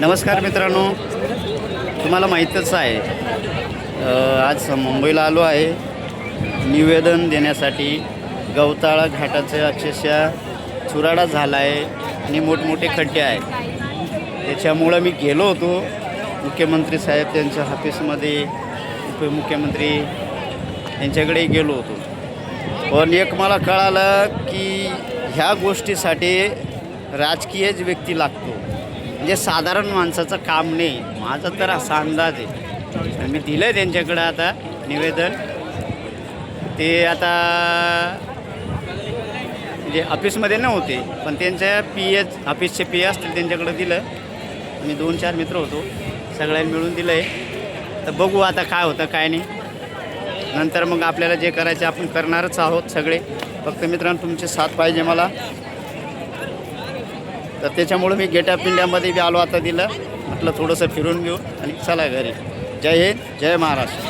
नमस्कार मित्रांनो. तुम्हाला माहीतच आहे आज मुंबईला आलो आहे. निवेदन देण्यासाठी गवताळा घाटाचं अक्षरशः चुराडा झाला आहे आणि मोठमोठे खड्डे आहेत. त्याच्यामुळं मी गेलो होतो. मुख्यमंत्री साहेब त्यांच्या ऑफिसमध्ये उपमुख्यमंत्री यांच्याकडे गेलो होतो. पण एक मला कळालं की ह्या गोष्टीसाठी राजकीयच व्यक्ती लागतो. म्हणजे साधारण माणसाचं काम नाही. माझा तर असा अंदाज आहे. मी दिलं आहे त्यांच्याकडं आता निवेदन. ते आता म्हणजे ऑफिसमध्ये नव्हते पण त्यांच्या पी एच ऑफिसचे पी असतील त्यांच्याकडं दिलं. मी दोन चार मित्र होतो. सगळ्यांनी मिळून दिलं आहे तर बघू आता काय होतं काय नाही. नंतर मग आपल्याला जे करायचं आपण करणारच आहोत सगळे. फक्त मित्रांनो तुमची साथ पाहिजे मला. तर त्याच्यामुळं मी गेट ऑफ इंडियामध्ये बी आलो आता दिलं म्हटलं थोडंसं फिरून घेऊ. आणि चला घरी. जय हिंद जय महाराष्ट्र.